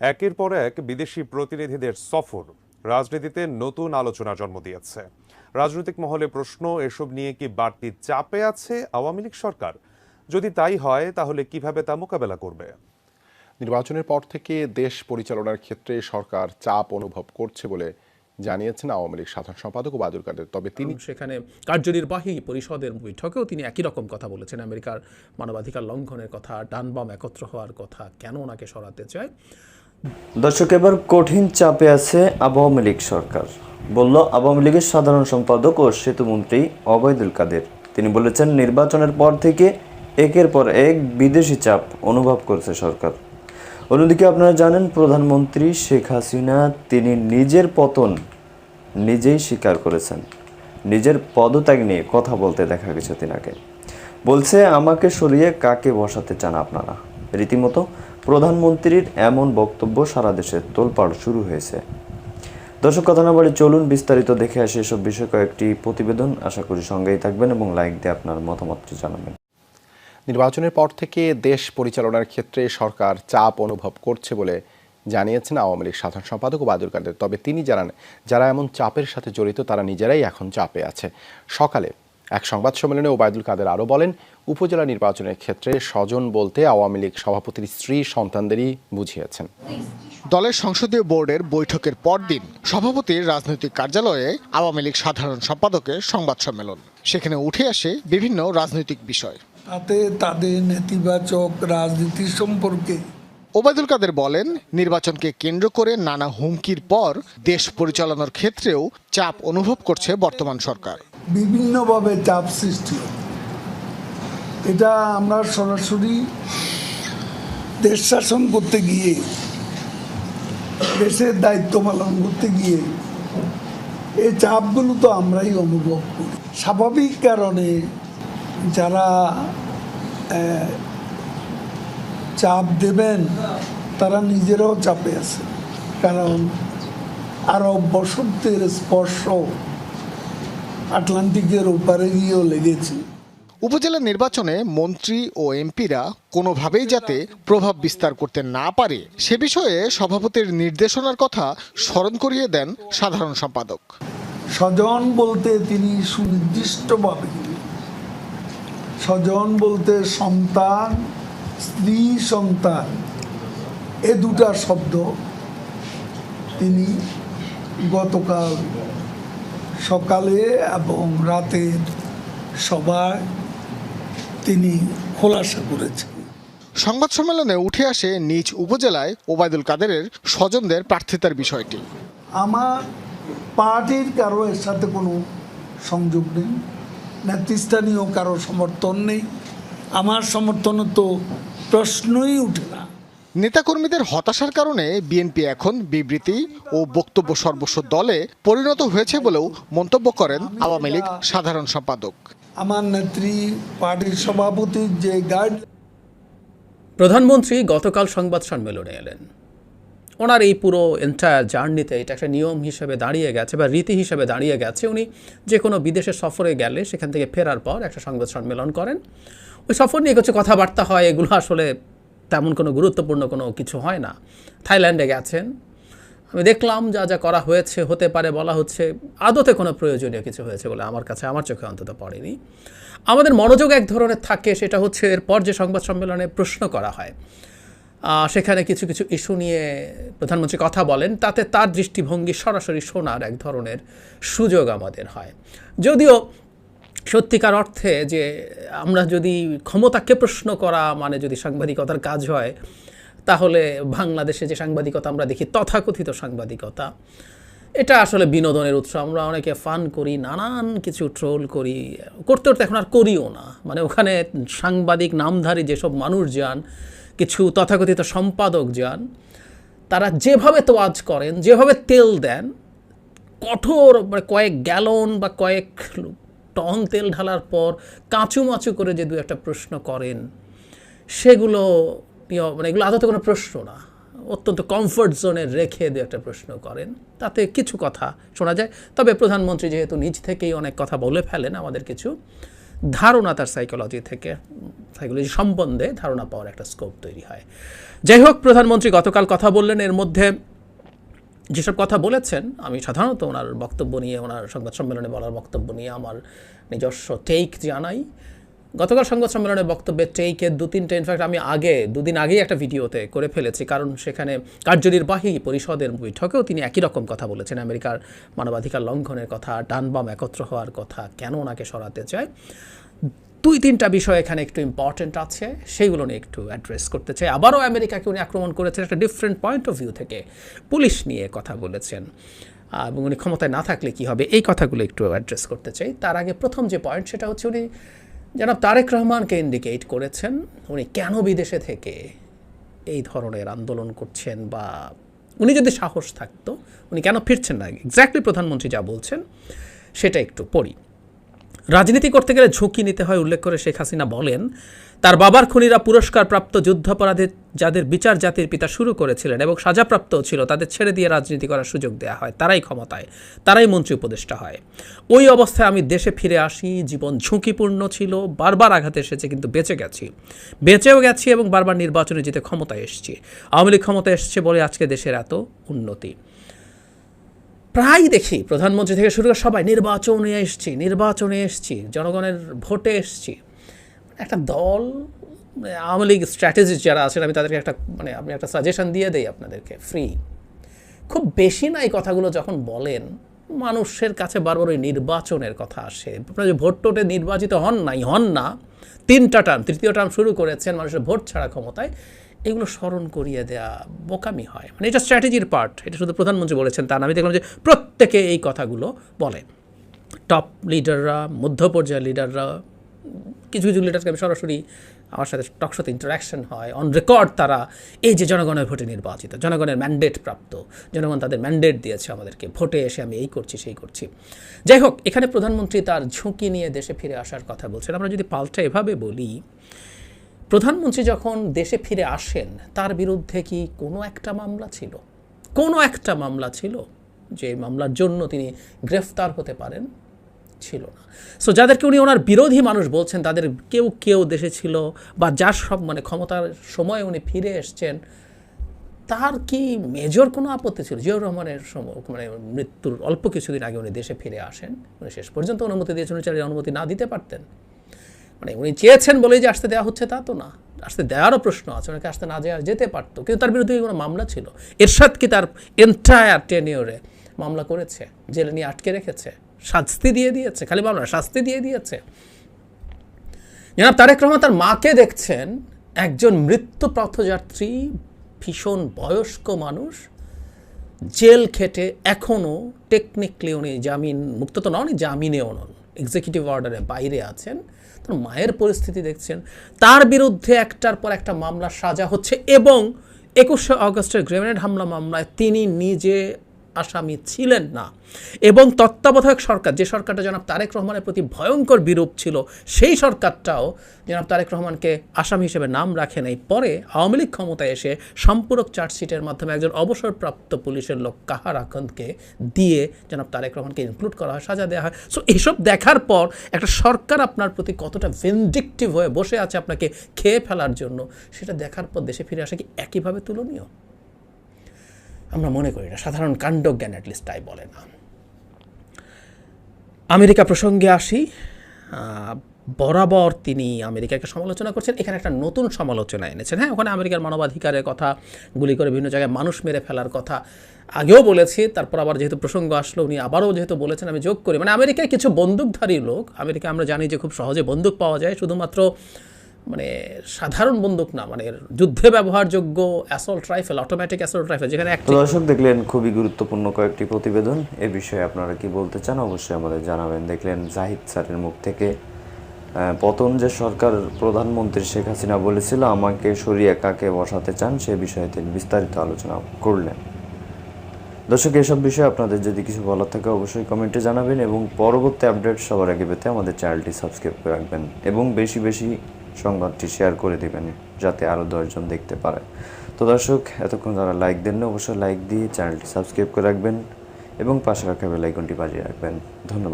একের পর এক বিদেশি প্রতিনিধিদের সফর রাজনীতিতে নতুন আলোচনা জন্ম দিয়েছে। রাজনৈতিক মহলে প্রশ্ন এসব নিয়ে কি বাড়তি চাপে আছে আওয়ামী লীগ সরকার? যদি তাই হয় তাহলে কীভাবে তা মোকাবেলা করবে? নির্বাচনের পর থেকে দেশ পরিচালনার ক্ষেত্রে সরকার চাপ অনুভব করছে বলে জানিয়েছেন আওয়ামী লীগ সাধারণ সম্পাদক ওবায়দুল কাদের। তবে তিনি সেখানে কার্যনির্বাহী পরিষদের বৈঠকেও তিনি একই রকম কথা বলেছেন। আমেরিকার মানবাধিকার লঙ্ঘনের কথা ডান বাম একত্র হওয়ার কথা কেন ওনাকে সরাতে চায়? দর্শক, এবার কঠিন চাপে আছে আওয়ামী লীগ সরকার, বলল আওয়ামী লীগের সাধারণ সম্পাদক ও সেতুমন্ত্রী অবৈদুল কাদের। তিনি বলেছেন, নির্বাচনের পর থেকে একের পর এক বিদেশি চাপ অনুভব করছে সরকার। অন্যদিকে আপনারা জানেন, প্রধানমন্ত্রী শেখ হাসিনা, তিনি নিজের পতন নিজেই স্বীকার করেছেন। নিজের পদত্যাগ নিয়ে কথা বলতে দেখা গেছে তিনাকে। বলছে, আমাকে সরিয়ে কাকে বসাতে চান আপনারা? রীতিমতো প্রধানমন্ত্রীর এমন বক্তব্য সারা দেশে তোলপাড় শুরু হয়েছে। দর্শক কথা না চলুন, বিস্তারিত দেখে আসে এসব বিষয়ে কয়েকটি প্রতিবেদন। আশা করি সঙ্গেই থাকবেন এবং লাইক দিয়ে আপনার মতামতটি জানাবেন। নির্বাচনের পর থেকে দেশ পরিচালনার ক্ষেত্রে সরকার চাপ অনুভব করছে বলে জানিয়েছেন আওয়ামী লীগ সাধারণ সম্পাদক ওবায়দুল কাদের। তবে তিনি জানান, যারা এমন চাপের সাথে জড়িত, তারা নিজেরাই এখন চাপে আছে। সকালে এক সংবাদ সম্মেলনে ওবায়দুল কাদের আরও বলেন উপজেলা নির্বাচনের ক্ষেত্রে স্বজন বলতে আওয়ামী লীগ সভাপতির স্ত্রী সন্তানদেরই বুঝিয়েছেন। দলের সংসদীয় বোর্ডের বৈঠকের পরদিন সভাপতির রাজনৈতিক কার্যালয়ে আওয়ামী লীগ সাধারণ সম্পাদকের সংবাদ সম্মেলন। সেখানে উঠে আসে বিভিন্ন রাজনৈতিক বিষয়। তাতে তাদের নেতিবাচক রাজনীতি সম্পর্কে ওবায়দুল কাদের বলেন, নির্বাচনকে কেন্দ্র করে নানা হুমকির পর দেশ পরিচালনার ক্ষেত্রেও চাপ অনুভব করছে বর্তমান সরকার। বিভিন্নভাবে চাপ সৃষ্টি এটা আমরা সরাসরি দেশ শাসন করতে গিয়ে, দেশের দায়িত্ব পালন করতে গিয়ে, এই চাপগুলো তো আমরাই অনুভব করি। স্বাভাবিক কারণে যারা চাপ দেবেন তারা নিজেরাও চাপে আছে। কারণ আরব বসন্তের স্পর্শ আটলান্টিকের ওপারে গিয়েও লেগেছে। উপজেলা নির্বাচনে মন্ত্রী ও এমপিরা কোনোভাবেই যাতে প্রভাব বিস্তার করতে না পারে সে বিষয়ে সভাপতির নির্দেশনার কথা স্মরণ করিয়ে দেন সাধারণ সম্পাদক। স্বজন বলতে তিনি সুনির্দিষ্টভাবে স্বজন বলতে সন্তান স্ত্রী সন্তান এ দুটা শব্দ তিনি গতকাল সকালে এবং রাতের সভায় তিনি খোলাসা করেছেন। সংবাদ সম্মেলনে উঠে আসে নিজ উপজেলায় ওবায়দুল কাদেরের স্বজনদের প্রার্থিতার বিষয়টি। আমার পার্টির কারও এর সাথে কোনো সংযোগ নেই নেতৃস্থানীয় কারও সমর্থন নেই। আমার সমর্থন তো প্রশ্নই উঠে না। নেতাকর্মীদের হতাশার কারণে বিএনপি এখন বিবৃতি ও বক্তব্য সর্বস্ব দলে পরিণত হয়েছে বলেও মন্তব্য করেন আওয়ামী লীগ সাধারণ সম্পাদক। আমার নেত্রী পার্টির সভাপতির যে গার্ড প্রধানমন্ত্রী গতকাল সংবাদ সম্মেলনে এলেন। ওনার এই পুরো এন্টায়ার জার্নিতে এটা একটা নিয়ম হিসেবে দাঁড়িয়ে গেছে বা রীতি হিসেবে দাঁড়িয়ে গেছে। উনি যে কোনো বিদেশে সফরে গেলে সেখান থেকে ফেরার পর একটা সংবাদ সম্মেলন করেন। ওই সফর নিয়ে কিছু কথাবার্তা হয়, এগুলো আসলে তেমন কোনো গুরুত্বপূর্ণ কোনো কিছু হয় না। থাইল্যান্ডে গেছেন। আমি দেখলাম যা যা করা হয়েছে, হতে পারে বলা হচ্ছে আদতে কোনো প্রয়োজনীয় কিছু হয়েছে বলে আমার কাছে, আমার চোখে অন্তত পড়েনি। আমাদের মনোযোগ এক ধরনের থাকে, সেটা হচ্ছে এরপর যে সংবাদ সম্মেলনে প্রশ্ন করা হয় সেখানে কিছু কিছু ইস্যু নিয়ে প্রধানমন্ত্রী কথা বলেন, তাতে তার দৃষ্টিভঙ্গি সরাসরি শোনার এক ধরনের সুযোগ আমাদের হয়। যদিও সত্যিকার অর্থে যে আমরা যদি ক্ষমতাকে প্রশ্ন করা মানে যদি সাংবাদিকতার কাজ হয়, তাহলে বাংলাদেশে যে সাংবাদিকতা আমরা দেখি, তথাকথিত সাংবাদিকতা, এটা আসলে বিনোদনের উৎস। আমরা অনেকে ফান করি, নানান কিছু ট্রোল করি করতে করতে এখন আর করিও না। মানে ওখানে সাংবাদিক, নামধারী যেসব মানুষ যান, কিছু তথাকথিত সম্পাদক যান, তারা যেভাবে তোয়াজ করেন, যেভাবে তেল দেন, কঠোর মানে কয়েক গ্যালন বা কয়েক টন তেল ঢালার পর কাঁচু মাচু করে যে দু একটা প্রশ্ন করেন, সেগুলো মানে এগুলো আদতে কোনো প্রশ্ন না, অত্যন্ত কমফর্ট জোনে রেখে দু একটা প্রশ্ন করেন। তাতে কিছু কথা শোনা যায়। তবে প্রধানমন্ত্রী যেহেতু নিজ থেকেই অনেক কথা বলে ফেলেন আমাদের কিছু ধারণা তার সাইকোলজি থেকে সাইকোলজি সম্বন্ধে ধারণা পাওয়ার একটা স্কোপ তৈরি হয়। যাই হোক, প্রধানমন্ত্রী গতকাল কথা বললেন, এর মধ্যে যেসব কথা বলেছেন, আমি সাধারণত ওনার বক্তব্য নিয়ে, ওনার সংবাদ সম্মেলনে বলার বক্তব্য নিয়ে আমার নিজস্ব টেক জানাই। গতকাল সংবাদ সম্মেলনে বক্তব্যে টেকের দু তিনটে ইনফ্যাক্ট আমি আগে, দুদিন আগেই একটা ভিডিওতে করে ফেলেছি। কারণ সেখানে কার্যনির্বাহী পরিষদের বৈঠকেও তিনি একই রকম কথা বলেছেন। আমেরিকার মানবাধিকার লঙ্ঘনের কথা, ডান বাম একত্র হওয়ার কথা, কেন ওনাকে সরাতে চায়? দুই তিনটা বিষয় এখানে একটু ইম্পর্টেন্ট আছে, সেইগুলো নিয়ে একটু অ্যাড্রেস করতে চাই। আবারও আমেরিকাকে উনি আক্রমণ করেছেন, একটা ডিফারেন্ট পয়েন্ট অফ ভিউ থেকে। পুলিশ নিয়ে কথা বলেছেন। এবং উনি ক্ষমতায় না থাকলে কি হবে, এই কথাগুলো একটু অ্যাড্রেস করতে চাই। তার আগে প্রথম যে পয়েন্ট সেটা হচ্ছে উনি জনাব তারেক রহমানকে ইন্ডিকেট করেছেন, উনি কেন বিদেশে থেকে এই ধরনের আন্দোলন করছেন বা উনি যদি সাহস থাকতো, উনি কেন ফিরছেন না? এক্স্যাক্টলি প্রধানমন্ত্রী যা বলছেন, সেটা একটু পড়ি। রাজনীতি করতে গেলে ঝুঁকি নিতে হয় উল্লেখ করে শেখ হাসিনা বলেন, তার বাবার খুনিরা পুরস্কারপ্রাপ্ত যুদ্ধাপরাধে যাদের বিচার জাতির পিতা শুরু করেছিলেন এবং সাজাপ্রাপ্ত ছিল, তাদের ছেড়ে দিয়ে রাজনীতি করার সুযোগ দেওয়া হয়, তারাই ক্ষমতায়, তারাই মন্ত্রী উপদেষ্টা হয়। ওই অবস্থায় আমি দেশে ফিরে আসি, জীবন ঝুঁকিপূর্ণ ছিল, বারবার আঘাত এসেছে কিন্তু বেঁচে গেছি। বেঁচেও গেছি এবং বারবার নির্বাচনে জিতে ক্ষমতায় এসেছি। আওয়ামী লীগ ক্ষমতায় এসছে বলে আজকে দেশের এত উন্নতি। প্রায় দেখি, প্রধানমন্ত্রী থেকে শুরু করে সবাই নির্বাচনে এসছি নির্বাচনে এসছি, জনগণের ভোটে এসছি। একটা দল, আওয়ামী লীগ স্ট্র্যাটেজিস্ট যারা আছেন, আমি তাদেরকে একটা মানে আমি একটা সাজেশন দিয়ে দেই আপনাদেরকে ফ্রি খুব বেশি না এই কথাগুলো যখন বলেন, মানুষের কাছে বারবার ওই নির্বাচনের কথা আসে। আপনারা যে ভোট টোটে নির্বাচিত হন নাই, হন না, তিনটা টার্ম তৃতীয় টার্ম শুরু করেছেন, মানুষের ভোট ছাড়া ক্ষমতায় এগুলো স্মরণ করিয়ে দেয়া বোকামি হয়। মানে এটা স্ট্র্যাটেজির পার্ট। এটা শুধু প্রধানমন্ত্রী বলেছেন তা না। আমি দেখলাম যে প্রত্যেকে এই কথাগুলো বলে। টপ লিডাররা, মধ্য পর্যায়ের লিডাররা, কিছু কিছু লিডারকে আমি সরাসরি আমার সাথে টকশোতে ইন্টারাকশন হয়। অন রেকর্ড তারা এই যে জনগণের ভোটে নির্বাচিত, জনগণের ম্যান্ডেট প্রাপ্ত, জনগণ তাদের ম্যান্ডেট দিয়েছে আমাদেরকে। ভোটে এসে আমি এই করছি, সেই করছি। যাই হোক, এখানে প্রধানমন্ত্রী তার ঝুঁকি নিয়ে দেশে ফিরে আসার কথা বলছেন। আমরা যদি পাল্টা এভাবে বলি প্রধানমন্ত্রী যখন দেশে ফিরে আসেন, তার বিরুদ্ধে কি কোনো একটা মামলা ছিল? কোনো একটা মামলা ছিল যে মামলার জন্য তিনি গ্রেফতার হতে পারেন? ছিল না। সো যাদেরকে উনি ওনার বিরোধী মানুষ বলছেন, তাদের কেউ কেউ দেশে ছিল বা যার সব মানে ক্ষমতার সময় উনি ফিরে এসছেন, তার কি মেজর কোনো আপত্তি ছিল? জিয়াউর রহমানের সময় মানে মৃত্যুর অল্প কিছুদিন আগে উনি দেশে ফিরে আসেন, উনি শেষ পর্যন্ত অনুমতি দিয়েছেন, উনি অনুমতি না দিতে পারতেন। মানে উনি চেয়েছেন বলেই যে আসতে দেওয়া হচ্ছে তা তো না। আসতে দেওয়ারও প্রশ্ন আছে, ওনাকে আসতে না দেওয়া যেতে পারতো। কিন্তু তার বিরুদ্ধে কোনো মামলা ছিল। এরশাদ কি তার এন্টায়ার টেনিওরে মামলা করেছে? জেলে নিয়ে আটকে রেখেছে? শাস্তি দিয়ে দিয়েছে? খালি মামলা শাস্তি দিয়ে দিয়েছে। জনাব তারেক রহমান তার মাকে দেখছেন, একজন মৃত্যু পথযাত্রী, ভীষণ বয়স্ক মানুষ, জেল খেটে এখনও টেকনিক্যালি উনি জামিন, মুক্ত তো নন, জামিনেও নন। এক্সিকিউটিভ অর্ডারে বাইরে আছেন। তার মায়ের পরিস্থিতি দেখছেন, তার বিরুদ্ধে একটার পর একটা মামলা সাজা হচ্ছে এবং একুশে অগস্টের গ্রেনেড হামলা মামলায় তিনি নিজে আসামি ছিলেন না। এবং তত্ত্বাবধায়ক সরকার, যে সরকারটা জনাব তারেক রহমানের প্রতি ভয়ঙ্কর বিরূপ ছিল, সেই সরকারটাও জনাব তারেক রহমানকে আসামি হিসেবে নাম রাখে নাই। পরে আওয়ামী লীগ ক্ষমতায় এসে সম্পূরক চার্জশিটের মাধ্যমে একজন অবসরপ্রাপ্ত পুলিশের লোক কাহার আখন্দকে দিয়ে জনাব তারেক রহমানকে ইনক্লুড করা হয়, সাজা দেওয়া হয়। সো এসব দেখার পর একটা সরকার আপনার প্রতি কতটা ভেন্ডিকটিভ হয়ে বসে আছে আপনাকে খেয়ে ফেলার জন্য, সেটা দেখার পর দেশে ফিরে আসা কি একইভাবে তুলনীয়? আমরা মনে করি না, সাধারণ কাণ্ডজ্ঞান অ্যাটলিস্ট তাই বলে না। আমেরিকা প্রসঙ্গে আসি বরাবর তিনি আমেরিকাকে সমালোচনা করছেন। এখানে একটা নতুন সমালোচনা এনেছেন। হ্যাঁ ওখানে আমেরিকার মানবাধিকারের কথা, গুলি করে বিভিন্ন জায়গায় মানুষ মেরে ফেলার কথা আগেও বলেছি, তারপর আবার যেহেতু প্রসঙ্গ আসলো, উনি আবারও যেহেতু বলেছেন, আমি যোগ করি। মানে আমেরিকায় কিছু বন্দুকধারী লোক আমেরিকা আমরা জানি যে খুব সহজে বন্দুক পাওয়া যায়, শুধুমাত্র মানে সাধারণ বন্দুক না মানে যুদ্ধে ব্যবহারযোগ্য assault rifle automatic assault rifle যেখানে এক দর্শক দেখলেন খুবই গুরুত্বপূর্ণ কয়েকটি প্রতিবেদন। এ বিষয়ে আপনারা কি বলতে চান অবশ্যই আমাদের জানাবেন। দেখলেন জাহিদ স্যারের মুখ থেকে পতন যে সরকার প্রধানমন্ত্রী শেখ হাসিনা বলেছিল, আমাকে সরিয়ে কাকে বসাতে চান সে বিষয়ে তিনি বিস্তারিত আলোচনা করলেন। দর্শক, এসব বিষয়ে আপনাদের যদি কিছু বলার থাকে অবশ্যই কমেন্টে জানাবেন এবং পরবর্তী আপডেট সবার আগে পেতে আমাদের চ্যানেলটি সাবস্ক্রাইব করে রাখবেন এবং বেশি বেশি সংবাদটি শেয়ার করে দেবেন যাতে আরও দশজন দেখতে পারে। তো দর্শক, এতক্ষণ যারা লাইক দেন না অবশ্যই লাইক দিয়ে চ্যানেলটি সাবস্ক্রাইব করে রাখবেন এবং পাশে রাখা বেলাইকনটি বাজিয়ে রাখবেন। ধন্যবাদ।